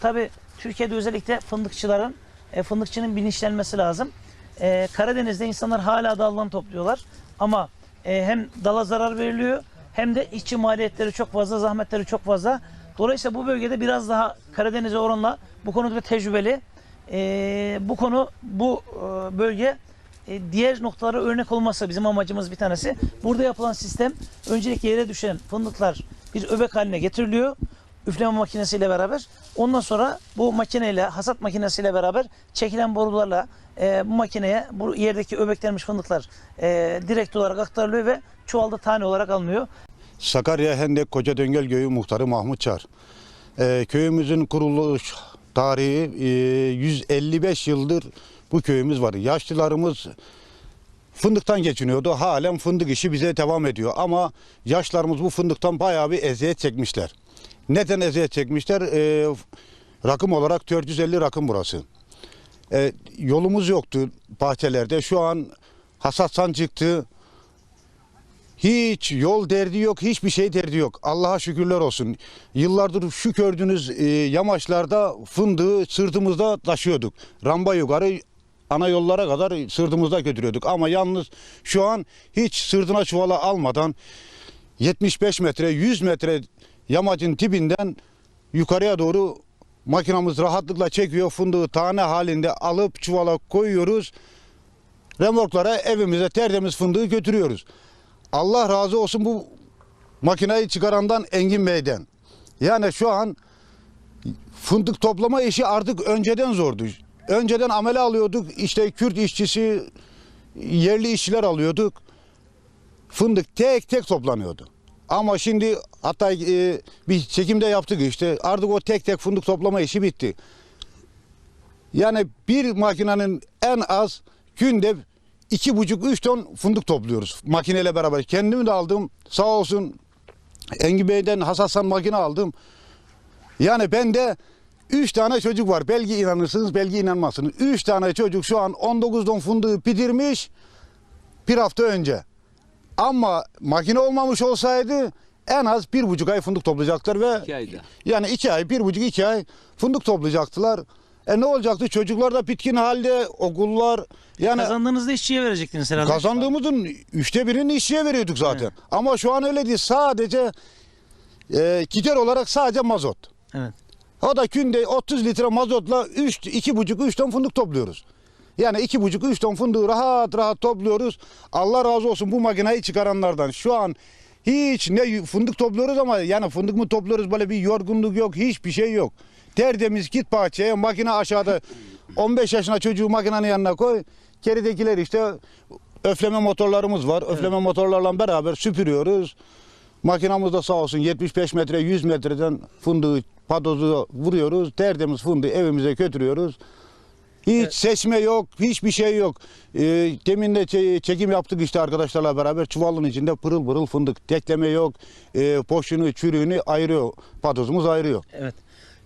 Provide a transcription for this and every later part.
Tabii Türkiye'de özellikle fındıkçıların, e, fındıkçının bilinçlenmesi lazım. E, Karadeniz'de insanlar hala daldan topluyorlar. Ama e, hem dala zarar veriliyor hem de işçi maliyetleri çok fazla, zahmetleri çok fazla. Dolayısıyla bu bölgede biraz daha Karadeniz'e oranla bu konuda tecrübeli. E, bu konu, bu e, bölge e, diğer noktalara örnek olması bizim amacımız bir tanesi. Burada yapılan sistem öncelikle yere düşen fındıklar bir öbek haline getiriliyor. Üfleme makinesiyle beraber. Ondan sonra bu makineyle, hasat makinesiyle beraber çekilen borularla e, bu makineye bu yerdeki öbeklenmiş fındıklar e, direkt olarak aktarılıyor ve çuvalda tane olarak alınıyor. Sakarya Hendek Koca Döngel Köyü muhtarı Mahmut Çar. Ee, köyümüzün kuruluş tarihi e, 155 yıldır bu köyümüz var. Yaşlılarımız fındıktan geçiniyordu. Halen fındık işi bize devam ediyor. Ama yaşlarımız bu fındıktan bayağı bir eziyet çekmişler. Neden eziyet çekmişler? Ee, rakım olarak 450 rakım burası. Ee, yolumuz yoktu bahçelerde. Şu an hasatsan çıktı. Hiç yol derdi yok, hiçbir şey derdi yok. Allah'a şükürler olsun. Yıllardır şu gördüğünüz e, yamaçlarda fındığı sırtımızda taşıyorduk. Ramba yukarı ana yollara kadar sırtımızda götürüyorduk. Ama yalnız şu an hiç sırtına çuvala almadan 75 metre, 100 metre yamacın dibinden yukarıya doğru makinamız rahatlıkla çekiyor. Fındığı tane halinde alıp çuvala koyuyoruz. Remorklara evimize tertemiz fındığı götürüyoruz. Allah razı olsun bu makineyi çıkarandan Engin Bey'den. Yani şu an fındık toplama işi artık önceden zordu. Önceden amele alıyorduk. İşte Kürt işçisi, yerli işçiler alıyorduk. Fındık tek tek toplanıyordu. Ama şimdi hatta e, bir çekimde yaptık işte. Artık o tek tek fındık toplama işi bitti. Yani bir makinenin en az günde iki buçuk üç ton fındık topluyoruz makineyle beraber. Kendimi de aldım sağ olsun Engin Bey'den Hasasan makine aldım. Yani bende üç tane çocuk var. Belki inanırsınız belki inanmazsınız. Üç tane çocuk şu an 19 ton fındığı bitirmiş bir hafta önce. Ama makine olmamış olsaydı en az bir buçuk ay fındık toplayacaklar ve İki ayda. yani iki ay, bir buçuk iki ay fındık toplayacaktılar. E ne olacaktı? Çocuklar da bitkin halde, okullar yani Kazandığınızda işçiye verecektiniz herhalde. kazandığımızın üçte birini işçiye veriyorduk zaten. Ama şu an öyle değil. Sadece e, gider olarak sadece mazot. Evet. O da günde 30 litre mazotla 3, iki buçuk, üç ton fındık topluyoruz. Yani iki buçuk, üç ton fındığı rahat rahat topluyoruz. Allah razı olsun bu makineyi çıkaranlardan. Şu an hiç ne fındık topluyoruz ama yani fındık mı topluyoruz böyle bir yorgunluk yok, hiçbir şey yok. Tertemiz git bahçeye, makine aşağıda 15 yaşına çocuğu makinenin yanına koy. Geridekiler işte öfleme motorlarımız var. Öfleme motorlarla beraber süpürüyoruz. Makinamız da sağ olsun 75 metre 100 metreden fındığı padozu vuruyoruz. Tertemiz fındığı evimize götürüyoruz. Hiç seçme yok, hiçbir şey yok. Ee, demin de çe- çekim yaptık işte arkadaşlarla beraber. Çuvalın içinde pırıl pırıl fındık. Tekleme yok. Ee, poşunu, çürüğünü ayırıyor. Padozumuz ayırıyor. Evet.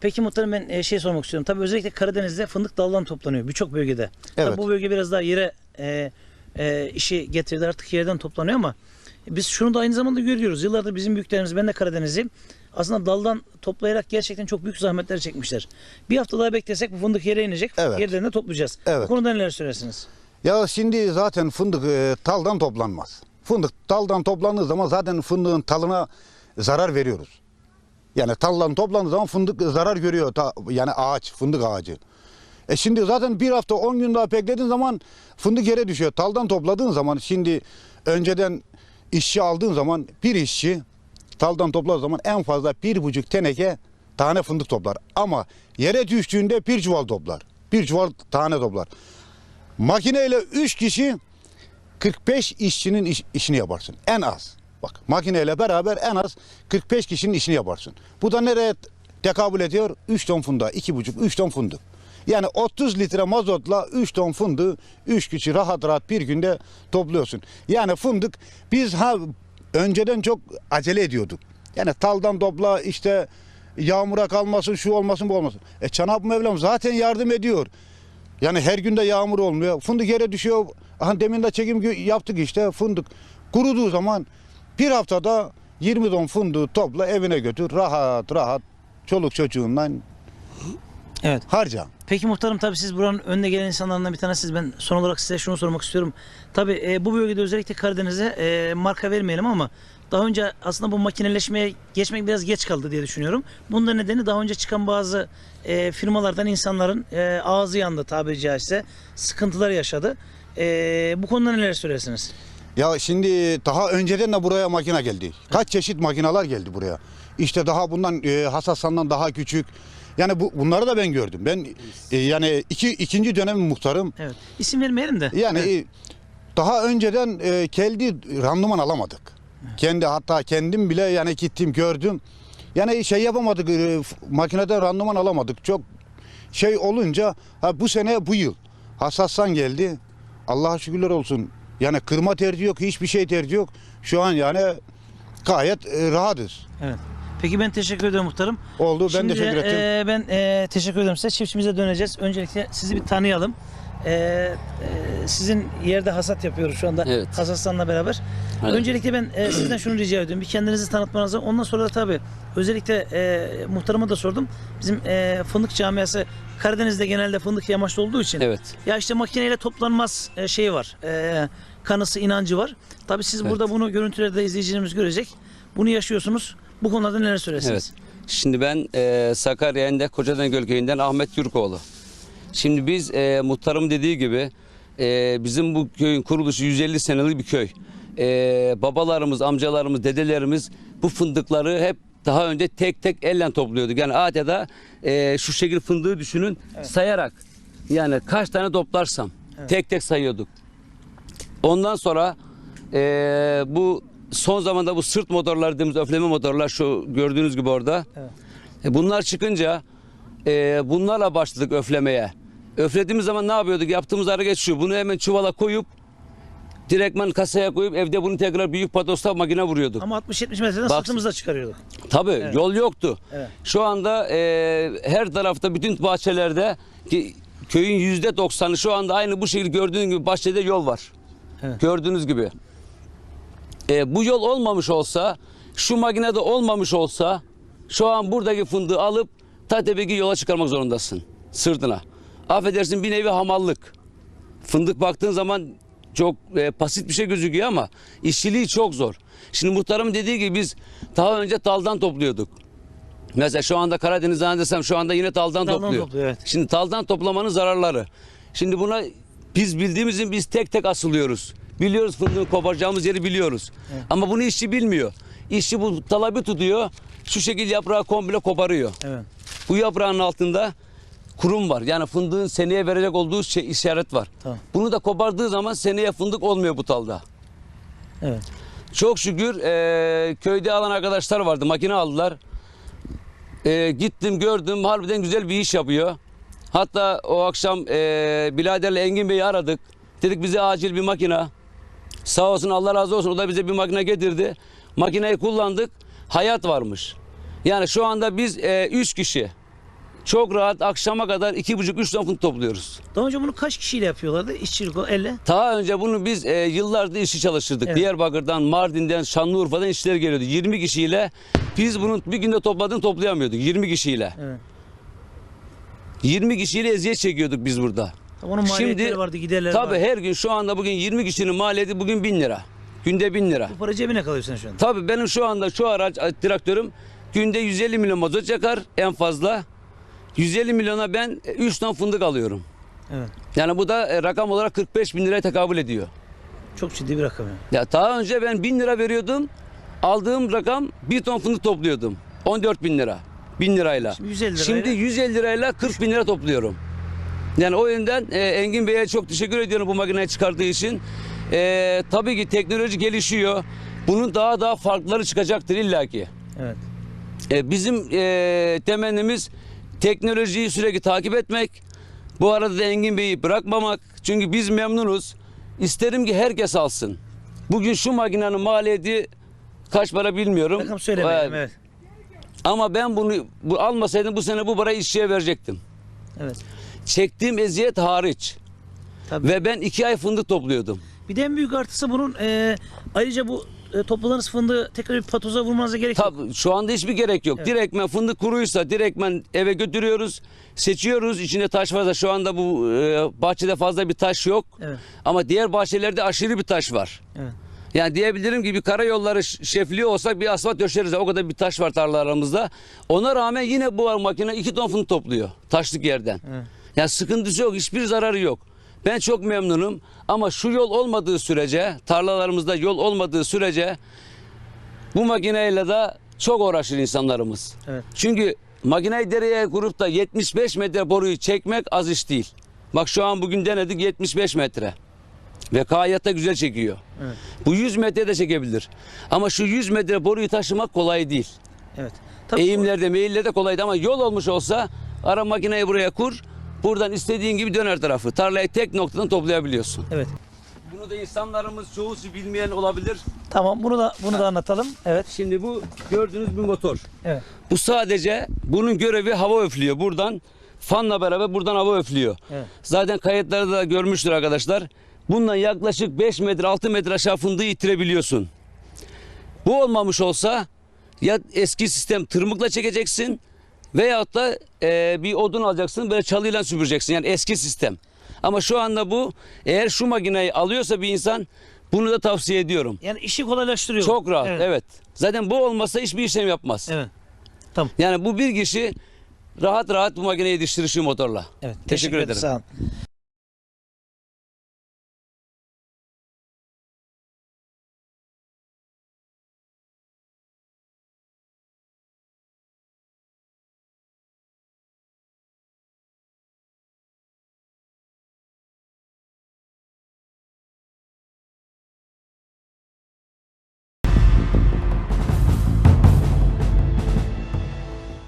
Peki muhtarım ben e, şey sormak istiyorum. Tabii özellikle Karadeniz'de fındık daldan toplanıyor birçok bölgede. Tabii Evet. bu bölge biraz daha yere e, e, işi getirdi artık yerden toplanıyor ama biz şunu da aynı zamanda görüyoruz. Yıllardır bizim büyüklerimiz ben de Karadenizliyim. Aslında daldan toplayarak gerçekten çok büyük zahmetler çekmişler. Bir hafta daha beklesek bu fındık yere inecek. Evet. Yerden de toplayacağız. Evet. Bu konuda neler söylersiniz? Ya şimdi zaten fındık e, taldan toplanmaz. Fındık taldan toplandığı zaman zaten fındığın talına zarar veriyoruz. Yani taldan toplandığı zaman fındık zarar görüyor. Ta- yani ağaç, fındık ağacı. E şimdi zaten bir hafta 10 gün daha beklediğin zaman fındık yere düşüyor. Taldan topladığın zaman şimdi önceden işçi aldığın zaman bir işçi taldan topladığı zaman en fazla bir buçuk teneke tane fındık toplar. Ama yere düştüğünde bir çuval toplar. Bir çuval tane toplar. Makineyle 3 kişi 45 işçinin iş- işini yaparsın. En az. Bak makineyle beraber en az 45 kişinin işini yaparsın. Bu da nereye tekabül ediyor? 3 ton fındığa, 2,5 3 ton fındık. Yani 30 litre mazotla 3 ton fındığı 3 kişi rahat rahat bir günde topluyorsun. Yani fındık biz ha önceden çok acele ediyorduk. Yani taldan topla işte yağmura kalmasın şu olmasın bu olmasın. E Cenab-ı Mevlam zaten yardım ediyor. Yani her günde yağmur olmuyor. Fındık yere düşüyor. Aha demin de çekim yaptık işte fındık. Kuruduğu zaman bir haftada 20 ton fındığı topla evine götür. Rahat rahat çoluk çocuğunla Evet. Harca. Peki muhtarım tabii siz buranın önde gelen insanlarından bir tanesiniz. Ben son olarak size şunu sormak istiyorum. Tabii e, bu bölgede özellikle Karadeniz'e e, marka vermeyelim ama daha önce aslında bu makineleşmeye geçmek biraz geç kaldı diye düşünüyorum. Bunun da nedeni daha önce çıkan bazı e, firmalardan insanların e, ağzı yandı tabiri caizse. Sıkıntılar yaşadı. E, bu konuda neler söylersiniz? Ya şimdi daha önceden de buraya makine geldi. Kaç çeşit makineler geldi buraya. İşte daha bundan e, Hasasan'dan daha küçük. Yani bu bunları da ben gördüm. Ben e, yani iki ikinci dönem muhtarım. Evet. İsim vermeyelim de. Yani Evet. e, daha önceden e, kendi randıman alamadık. Kendi hatta kendim bile yani gittim gördüm. Yani şey yapamadık e, f- makinede randıman alamadık. Çok şey olunca ha, bu sene bu yıl Hassassan geldi. Allah'a şükürler olsun. Yani kırma tercih yok, hiçbir şey tercih yok. Şu an yani gayet e, rahatız. Evet. Peki ben teşekkür ederim muhtarım. Oldu ben Şimdi, teşekkür ettim. e, ben e, teşekkür ederim size. Çiftçimize döneceğiz. Öncelikle sizi bir tanıyalım. E, e, sizin yerde hasat yapıyoruz şu anda Evet. Hasasan'la beraber. Evet. Öncelikle ben e, sizden şunu rica ediyorum. Bir kendinizi tanıtmanızı. Ondan sonra da tabii özellikle e, muhtarıma da sordum. Bizim e, fındık camiası Karadeniz'de genelde fındık yamaçlı olduğu için. Evet. Ya işte makineyle toplanmaz e, şeyi var. E, kanısı, inancı var. Tabii siz Evet. burada bunu görüntülerde izleyicilerimiz görecek. Bunu yaşıyorsunuz. Bu konularda neler söylersiniz? Evet. Şimdi ben e, Sakarya Endek Kocadan Göl Köyü'nden Ahmet Türkoğlu. Şimdi biz e, muhtarım dediği gibi e, bizim bu köyün kuruluşu 150 senelik bir köy. E, babalarımız, amcalarımız, dedelerimiz bu fındıkları hep daha önce tek tek elle topluyorduk. Yani adeta e, şu şekil fındığı düşünün sayarak. Yani kaç tane toplarsam tek tek sayıyorduk. Ondan sonra e, bu son zamanda bu sırt motorlar dediğimiz öfleme motorlar şu gördüğünüz gibi orada. Evet. E, bunlar çıkınca e, bunlarla başladık öflemeye. Öflediğimiz zaman ne yapıyorduk? Yaptığımız hareket şu. Bunu hemen çuvala koyup direktmen kasaya koyup evde bunu tekrar büyük padosta makine vuruyorduk. Ama 60-70 metreden Bak- sırtımızla çıkarıyorduk. Tabii yol yoktu. Evet. Şu anda e, her tarafta bütün bahçelerde ki köyün yüzde doksanı şu anda aynı bu şekilde gördüğünüz gibi bahçede yol var. Evet. Gördüğünüz gibi. E, bu yol olmamış olsa, şu makinede olmamış olsa şu an buradaki fındığı alıp Tatebeki yola çıkarmak zorundasın sırtına. Affedersin bir nevi hamallık. Fındık baktığın zaman çok e, basit bir şey gözüküyor ama işçiliği çok zor. Şimdi muhtarım dediği gibi biz daha önce taldan topluyorduk. Mesela şu anda Karadeniz zannedersem şu anda yine taldan, Taldan topluyor. topluyor, evet. Şimdi taldan toplamanın zararları. Şimdi buna biz bildiğimizin biz tek tek asılıyoruz. Biliyoruz fındığın koparacağımız yeri biliyoruz. Ama bunu işçi bilmiyor. İşçi bu talabı tutuyor. Şu şekilde yaprağı komple koparıyor. Evet. Bu yaprağın altında kurum var. Yani fındığın seneye verecek olduğu şey, işaret var. Tamam. Bunu da kopardığı zaman seneye fındık olmuyor bu talda. Evet. Çok şükür e, köyde alan arkadaşlar vardı. Makine aldılar. E, gittim gördüm harbiden güzel bir iş yapıyor. Hatta o akşam e, biraderle Engin Bey'i aradık. Dedik bize acil bir makine. Sağ olsun Allah razı olsun o da bize bir makine getirdi. Makineyi kullandık. Hayat varmış. Yani şu anda biz e, üç kişi çok rahat akşama kadar iki buçuk üç ton fındık topluyoruz. Daha önce bunu kaç kişiyle yapıyorlardı? İşçilik o elle. Daha önce bunu biz e, yıllardır işçi çalıştırdık. Evet. Diyarbakır'dan, Mardin'den, Şanlıurfa'dan işçiler geliyordu. 20 kişiyle biz bunun bir günde topladığını toplayamıyorduk 20 kişiyle. Evet. 20 kişiyle eziyet çekiyorduk biz burada. Onun maliyetleri vardı, giderleri Tabii vardı. her gün şu anda bugün 20 kişinin maliyeti bugün 1000 lira. Günde 1000 lira. Bu para cebine kalıyor senin şu anda. Tabii benim şu anda şu araç e, traktörüm günde 150 milyon mazot yakar en fazla. 150 milyona ben 3 ton fındık alıyorum. Evet. Yani bu da e, rakam olarak 45 bin liraya tekabül ediyor. Çok ciddi bir rakam yani. Ya daha önce ben 1000 lira veriyordum. Aldığım rakam bir ton fındık topluyordum. 14 bin lira. 1000 lirayla. Şimdi 150 lirayla- Şimdi 150 lirayla 40 bin lira topluyorum. Yani o yönden e, Engin Bey'e çok teşekkür ediyorum bu makineyi çıkarttığı için. E, tabii ki teknoloji gelişiyor. Bunun daha daha farkları çıkacaktır illaki. Evet. E, bizim e, temennimiz teknolojiyi sürekli takip etmek. Bu arada da Engin Bey'i bırakmamak. Çünkü biz memnunuz. İsterim ki herkes alsın. Bugün şu makinenin maliyeti kaç para bilmiyorum. Rakam söylemeyelim evet. Ama ben bunu bu, almasaydım bu sene bu parayı işçiye verecektim. Evet. Çektiğim eziyet hariç. Tabii. Ve ben iki ay fındık topluyordum. Bir de en büyük artısı bunun e, ayrıca bu e, topladığınız fındığı tekrar bir patoza vurmanıza gerek yok. Tabii şu anda hiçbir gerek yok. Direktmen fındık kuruysa direktmen eve götürüyoruz. Seçiyoruz. İçinde taş varsa şu anda bu e, bahçede fazla bir taş yok. Evet. Ama diğer bahçelerde aşırı bir taş var. Evet. Yani diyebilirim ki bir karayolları şefliği olsak bir asfalt döşeriz. O kadar bir taş var tarlalarımızda. Ona rağmen yine bu makine iki ton fındık topluyor. Taşlık yerden. Evet. Yani sıkıntısı yok. Hiçbir zararı yok. Ben çok memnunum. Ama şu yol olmadığı sürece, tarlalarımızda yol olmadığı sürece bu makineyle de çok uğraşır insanlarımız. Evet. Çünkü makineyi dereye kurup da 75 metre boruyu çekmek az iş değil. Bak şu an bugün denedik 75 metre. Ve de güzel çekiyor. Evet. Bu 100 metre de çekebilir. Ama şu 100 metre boruyu taşımak kolay değil. Evet. Tabii Eğimlerde, meyillerde kolaydı ama yol olmuş olsa ara makineyi buraya kur. Buradan istediğin gibi döner tarafı. Tarlayı tek noktadan toplayabiliyorsun. Evet. Bunu da insanlarımız çoğusu bilmeyen olabilir. Tamam bunu da bunu da anlatalım. Evet. Şimdi bu gördüğünüz bir motor. Evet. Bu sadece bunun görevi hava öflüyor. Buradan fanla beraber buradan hava öflüyor. Evet. Zaten kayıtlarda da görmüştür arkadaşlar. Bundan yaklaşık 5 metre 6 metre aşağı fındığı ittirebiliyorsun. Bu olmamış olsa ya eski sistem tırmıkla çekeceksin veyahut da e, bir odun alacaksın böyle çalıyla süpüreceksin. Yani eski sistem. Ama şu anda bu eğer şu makineyi alıyorsa bir insan bunu da tavsiye ediyorum. Yani işi kolaylaştırıyor. Çok rahat Evet. evet. Zaten bu olmasa hiçbir işlem yapmaz. Evet. Tamam. Yani bu bir kişi rahat rahat bu makineyi yetiştirir şu motorla. Evet. Teşekkür ederim. Sağ olun.